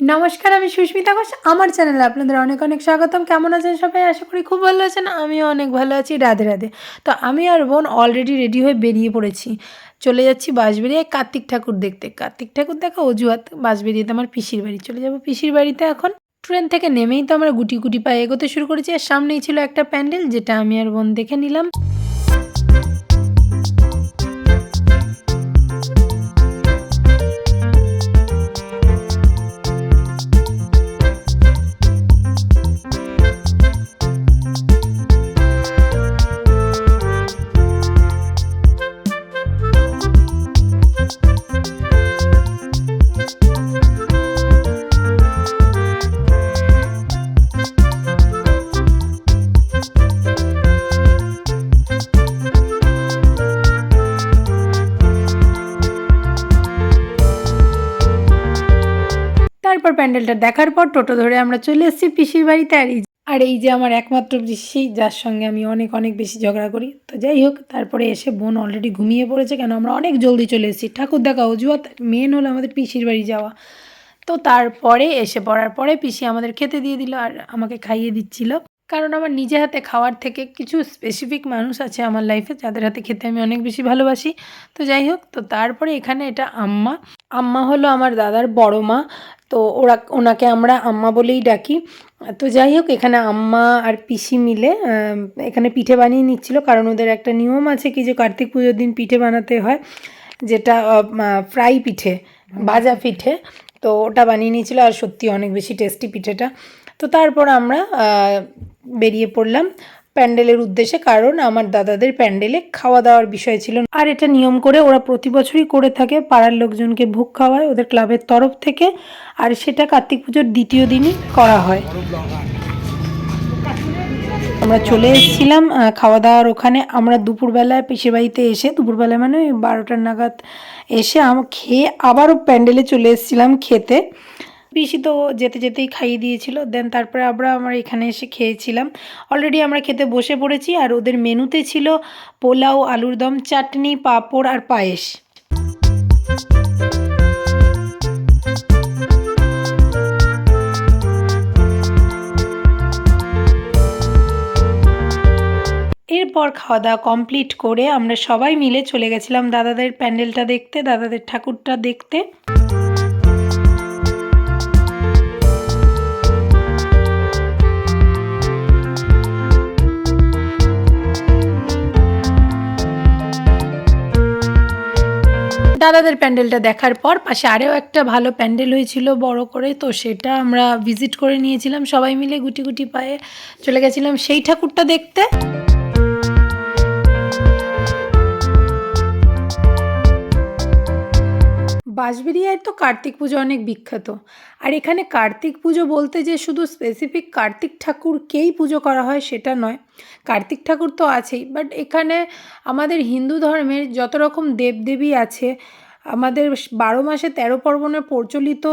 নমস্কার, আমি সুস্মিতা ঘোষ। আমার চ্যানেলে আপনাদের অনেক অনেক স্বাগতম। কেমন আছেন সবাই? আশা করি খুব ভালো আছেন। আমিও অনেক ভালো আছি। রাধে রাধে। তো আমি আর বোন অলরেডি রেডি হয়ে বেরিয়ে পড়েছি। চলে যাচ্ছি বাঁশবেরিয়ায় কার্তিক ঠাকুর দেখতে। কার্তিক ঠাকুর দেখা, অজুহাত। বাঁশবেরিয়াতে আমার পিসির বাড়ি। চলে যাব পিসির বাড়িতে এখন। ট্রেন থেকে নেমেই তো আমরা গুটি গুটি পায়ে এগোতে শুরু করেছি। আর সামনেই ছিল একটা প্যান্ডেল, যেটা আমি আর বোন দেখে নিলাম। প্যান্ডেলটা দেখার পর টোটো ধরে আমরা চলে এসেছি পিসির বাড়িতে। আর এই আর এই যে আমার একমাত্র পিসি, যার সঙ্গে আমি অনেক অনেক বেশি ঝগড়া করি। তো যাই হোক, তারপরে এসে বোন অলরেডি ঘুমিয়ে পড়েছে কেন আমরা অনেক জলদি চলে এসেছি। ঠাকুর দেখা, অজুহাত মেন হলো আমাদের পিসির বাড়ি যাওয়া। তো তারপরে এসে পড়ার পরে পিসি আমাদের খেতে দিয়ে দিল আর আমাকে খাইয়ে দিচ্ছিল। কারণ আমার নিজে হাতে খাওয়ার থেকে কিছু স্পেসিফিক মানুষ আছে আমার লাইফে যাদের হাতে খেতে আমি অনেক বেশি ভালোবাসি। তো যাই হোক, তো তারপরে এখানে এটা আম্মা। আম্মা হলো আমার দাদার বড় মা। তো ওরা, ওনাকে আমরা আম্মা বলেই ডাকি। তো যাই হোক, এখানে আম্মা আর পিসি মিলে এখানে পিঠে বানিয়ে নিচ্ছিল। কারণ ওদের একটা নিয়ম আছে কি যে কার্তিক পুজোর দিন পিঠে বানাতে হয়, যেটা ফ্রাই পিঠে, ভাজা পিঠে। তো ওটা বানিয়ে নিয়েছিল আর সত্যি অনেক বেশি টেস্টি পিঠেটা। তো তারপর আমরা বেরিয়ে পড়লাম। প্যান্ডেলের উদ্দেশ্যে, কারণ আমার দাদাদের প্যান্ডেলে খাওয়া দাওয়ার বিষয় ছিল আর এটা নিয়ম করে ওরা প্রতি বছরই করে থাকে, পাড়ার লোকজনকে ভোগ খাওয়ায়, ওদের ক্লাবের তরফ থেকে। আর সেটা কার্তিক পুজোর দ্বিতীয় দিনই করা হয়। আমরা চলে এসেছিলাম খাওয়া দাওয়ার ওখানে। আমরা দুপুরবেলায় পিসের বাড়িতে এসে দুপুরবেলায় মানে ওই বারোটার নাগাদ এসে আম, খেয়ে আবারও প্যান্ডেলে চলে এসেছিলাম খেতে। পিসি তো যেতে যেতেই খাইয়ে দিয়েছিল। দেন তারপরে আমরা আমরা এখানে এসে খেয়েছিলাম। অলরেডি আমরা খেতে বসে পড়েছি আর ওদের মেনুতে ছিল পোলাও, আলুর দম, চাটনি, পাঁপড় আর পায়েস। এরপর খাওয়া দাওয়া কমপ্লিট করে আমরা সবাই মিলে চলে গেছিলাম দাদাদের প্যান্ডেলটা দেখতে, দাদাদের ঠাকুরটা দেখতে। দাদাদের প্যান্ডেলটা দেখার পর পাশে আরও একটা ভালো প্যান্ডেল হয়েছিল বড় করে, তো সেটা আমরা ভিজিট করে নিয়েছিলাম। সবাই মিলে গুটি গুটি পায়ে চলে গেছিলাম সেই ঠাকুরটা দেখতে। বাঁশবেরিয়ায় তো কার্তিক পুজো অনেক বিখ্যাত। আর এখানে কার্তিক পুজো বলতে যে শুধু স্পেসিফিক কার্তিক ঠাকুরকেই পুজো করা হয় সেটা নয়। কার্তিক ঠাকুর তো আছেই বাট এখানে আমাদের হিন্দু ধর্মের যত রকম দেবদেবী আছে আমাদের বারো মাসে তেরো পার্বণে প্রচলিত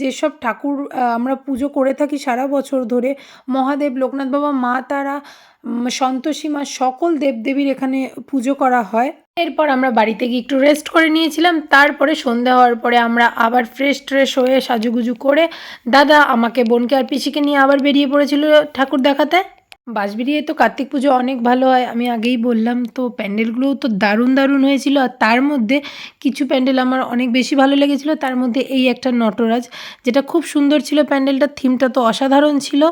যেসব ঠাকুর আমরা পুজো করে থাকি সারা বছর ধরে, মহাদেব, লোকনাথ বাবা, মা তারা সন্তোষী মা, সকল দেবদেবীর এখানে পুজো করা হয়। এরপর আমরা বাড়িতে গিয়ে একটু রেস্ট করে নিয়েছিলাম। তারপরে সন্ধ্যা হওয়ার পরে আমরা আবার ফ্রেশ ট্রেশ হয়ে সাজুগুজু করে, দাদা আমাকে বোনকে আর পিসিকে নিয়ে আবার বেরিয়ে পড়েছিল ঠাকুর দেখাতে। বাঁশবেরিয়ায় তো কার্তিক পুজো অনেক ভালো হয়, আমি আগেই বললাম, তো প্যান্ডেলগুলোও তো দারুণ দারুণ হয়েছিল, আর তার মধ্যে কিছু প্যান্ডেল আমার অনেক বেশি ভালো লেগেছিল, তার মধ্যে এই একটা নটরাজ, যেটা খুব সুন্দর ছিল প্যান্ডেলটার থিমটা তো অসাধারণ ছিল।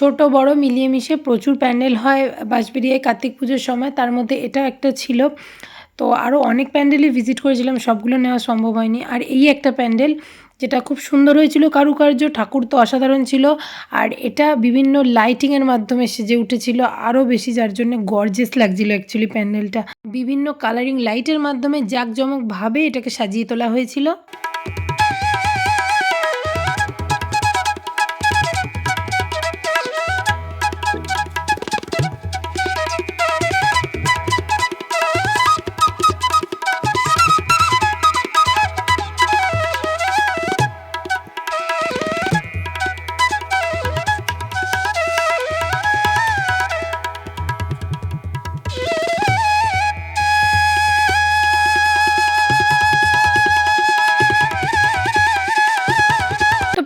ছোট, বড় মিলিয়ে মিশে প্রচুর প্যান্ডেল হয় বাঁশবেরিয়ায় কার্তিক পুজোর সময়। তার মধ্যে এটা একটা ছিল। তো আরও অনেক প্যান্ডেলই ভিজিট করেছিলাম, সবগুলো নেওয়া সম্ভব হয়নি। আর এই একটা প্যান্ডেল যেটা খুব সুন্দর হয়েছিল, কারুকার্য, ঠাকুর তো অসাধারণ ছিল। আর এটা বিভিন্ন লাইটিংয়ের মাধ্যমে সেজে উঠেছিল আরও বেশি যার জন্য গর্জেস লাগছিল অ্যাকচুয়ালি প্যান্ডেলটা। বিভিন্ন কালারিং লাইটের মাধ্যমে জাঁকজমকভাবে এটাকে সাজিয়ে তোলা হয়েছিল।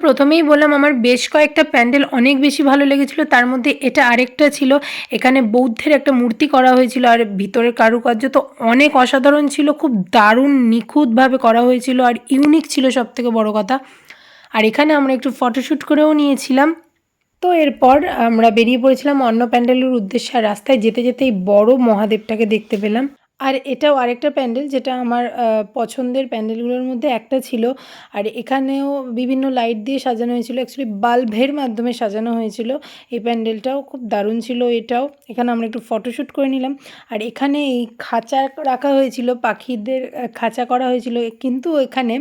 প্রথমেই বললাম আমার বেশ কয়েকটা প্যান্ডেল অনেক বেশি ভালো লেগেছিল। তার মধ্যে এটা আরেকটা ছিল, এখানে বৌদ্ধের একটা মূর্তি করা হয়েছিল আর ভিতরের কারুকার্য তো অনেক অসাধারণ ছিল, খুব দারুণ নিখুঁতভাবে করা হয়েছিল আর ইউনিক ছিল সব থেকে বড় কথা। আর এখানে আমরা একটু ফটোশ্যুট করেও নিয়েছিলাম। তো এরপর আমরা বেরিয়ে পড়েছিলাম অন্য প্যান্ডেলের উদ্দেশ্যে রাস্তায় যেতে যেতে এই বড় মহাদেবটাকে দেখতে পেলাম। আর এটাও আরেকটা প্যান্ডেল যেটা আমার পছন্দের প্যান্ডেলগুলোর মধ্যে একটা ছিল। আর এখানেও বিভিন্ন লাইট দিয়ে সাজানো হয়েছিল। অ্যাকচুয়ালি বাল্বের মাধ্যমে সাজানো হয়েছিল। এই প্যান্ডেলটাও খুব দারুণ ছিল এটাও। এখানে আমরা একটু ফটোশ্যুট করে নিলাম। আর এখানে এই খাঁচা রাখা হয়েছিল, পাখিদের খাঁচা করা হয়েছিল। কিন্তু এখানে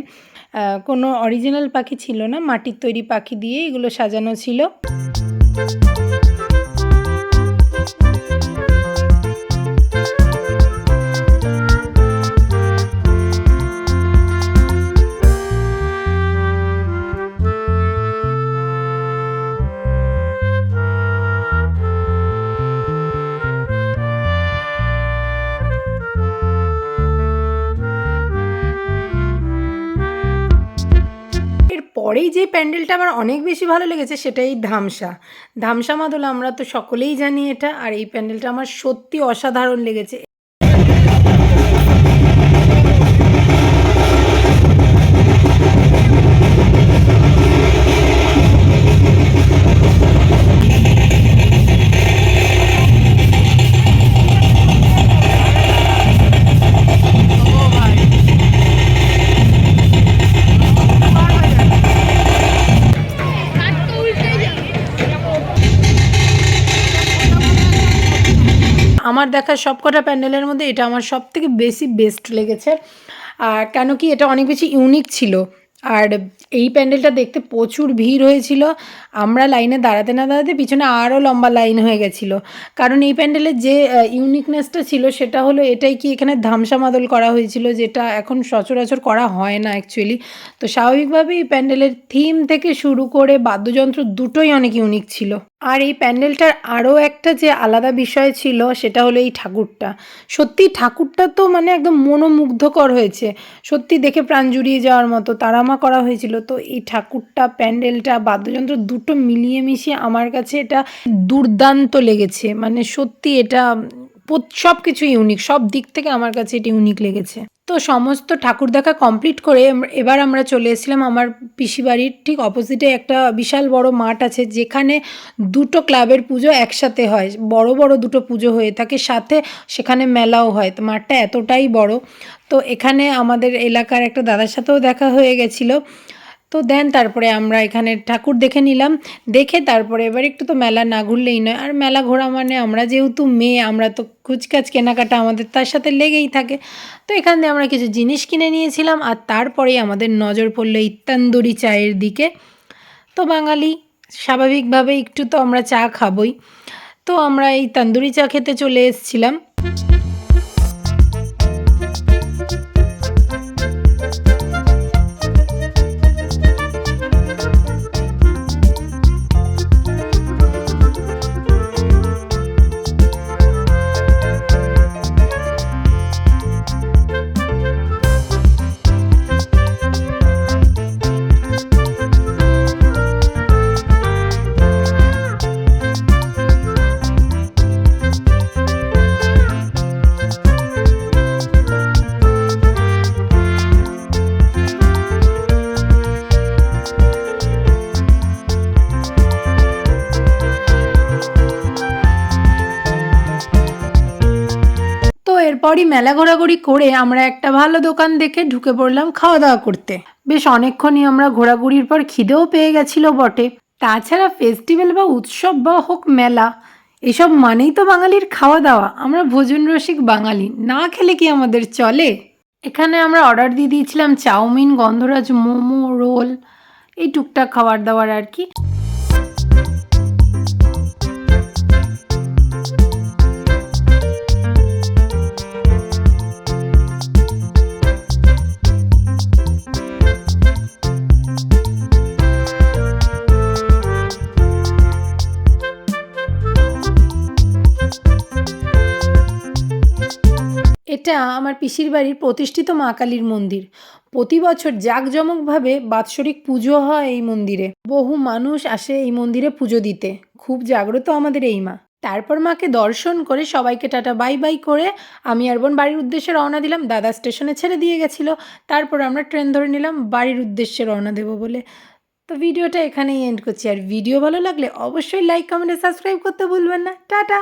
কোনো অরিজিনাল পাখি ছিল না। মাটির তৈরি পাখি দিয়ে এগুলো সাজানো ছিল। পরেই যে প্যান্ডেলটা আমার অনেক বেশি ভালো লেগেছে সেটাই ধামসা। ধামসা মাদল আমরা তো সকলেই জানি এটা, আর এই প্যান্ডেলটা আমার সত্যি অসাধারণ লেগেছে। আমার দেখা সবকটা প্যান্ডেলের মধ্যে এটা আমার সব থেকে বেশি বেস্ট লেগেছে। আর কেন কি এটা অনেক বেশি ইউনিক ছিল। আর এই প্যান্ডেলটা দেখতে প্রচুর ভিড় হয়েছিল। আমরা লাইনে দাঁড়াতে না দাঁড়াতে পিছনে আরও লম্বা লাইন হয়ে গেছিল। কারণ এই প্যান্ডেলের যে ইউনিকনেসটা ছিল সেটা হলো এটাই কি এখানে ধামসা মাদল করা হয়েছিল, যেটা এখন সচরাচর করা হয় না অ্যাকচুয়ালি তো স্বাভাবিকভাবেই এই প্যান্ডেলের থিম থেকে শুরু করে বাদ্যযন্ত্র দুটোই অনেক ইউনিক ছিল। আর এই প্যান্ডেলটার আরও একটা যে আলাদা বিষয় ছিল, সেটা হলো এই ঠাকুরটা। সত্যি ঠাকুরটা তো মানে একদম মনোমুগ্ধকর হয়েছে। সত্যি দেখে প্রাণ জুড়িয়ে যাওয়ার মতো তারামা করা হয়েছিল। তো এই ঠাকুরটা, প্যান্ডেলটা, বাদ্যযন্ত্র দুটো মিলিয়ে মিশিয়ে আমার কাছে এটা দুর্দান্ত লেগেছে। মানে সত্যি এটা সব কিছু ইউনিক সব দিক থেকে আমার কাছে এটা ইউনিক লেগেছে। তো সমস্ত ঠাকুর দেখা কমপ্লিট করে এবার আমরা চলে এসেছিলাম আমার পিসি বাড়ির ঠিক অপোজিটে একটা বিশাল বড় মাঠ আছে, যেখানে দুটো ক্লাবের পুজো একসাথে হয়। বড় বড় দুটো পুজো হয়ে থাকে, সাথে সেখানে মেলাও হয়। তো মাঠটা এতটাই বড়। তো এখানে আমাদের এলাকার একটা দাদার সাথেও দেখা হয়ে গেছিল। তো দেন তারপরে আমরা এখানে ঠাকুর দেখে নিলাম। দেখে তারপরে এবার একটু তো মেলা না ঘুরলেই নয়। আর মেলা ঘোরা মানে আমরা যেহেতু মেয়ে, আমরা তো কুচকাচ কেনাকাটা আমাদের তার সাথে লেগেই থাকে। তো এখান থেকে আমরা কিছু জিনিস কিনে নিয়েছিলাম আর তারপরেই আমাদের নজর পড়ল এই চায়ের দিকে। তো বাঙালি স্বাভাবিকভাবে একটু তো আমরা চা খাবই। তো আমরা এই তন্দুরি চা খেতে চলে এসেছিলাম। এরপরই মেলা ঘোরাঘুরি করে আমরা একটা ভালো দোকান দেখে ঢুকে পড়লাম খাওয়া দাওয়া করতে। বেশ অনেকক্ষণই আমরা ঘোরাঘুরির পর খিদেও পেয়ে গেছিল বটে। তাছাড়া ফেস্টিভ্যাল বা উৎসব বা হোক মেলা, এসব মানেই তো বাঙালির খাওয়া দাওয়া আমরা ভোজন রসিক বাঙালি, না খেলে কি আমাদের চলে? এখানে আমরা অর্ডার দিয়ে দিয়েছিলাম চাউমিন, গন্ধরাজ মোমো, রোল, এই টুকটাক খাবার দাবার আর কি। এটা আমার পিসির বাড়ির প্রতিষ্ঠিত মা কালীর মন্দির। প্রতি বছর জাঁকজমকভাবে বাৎসরিক পুজো হয় এই মন্দিরে। বহু মানুষ আসে এই মন্দিরে পুজো দিতে। খুব জাগ্রত আমাদের এই মা। তারপর মাকে দর্শন করে সবাইকে টাটা, বাই বাই করে আমি আর বোন বাড়ির উদ্দেশ্যে রওনা দিলাম। দাদা স্টেশনে ছেড়ে দিয়ে গেছিল। তারপর আমরা ট্রেন ধরে নিলাম বাড়ির উদ্দেশ্যে রওনা দেবো বলে। তো ভিডিওটা এখানেই এন্ড করছি। আর ভিডিও ভালো লাগলে অবশ্যই লাইক কমেন্ট সাবস্ক্রাইব করতে ভুলবেন না। টাটা!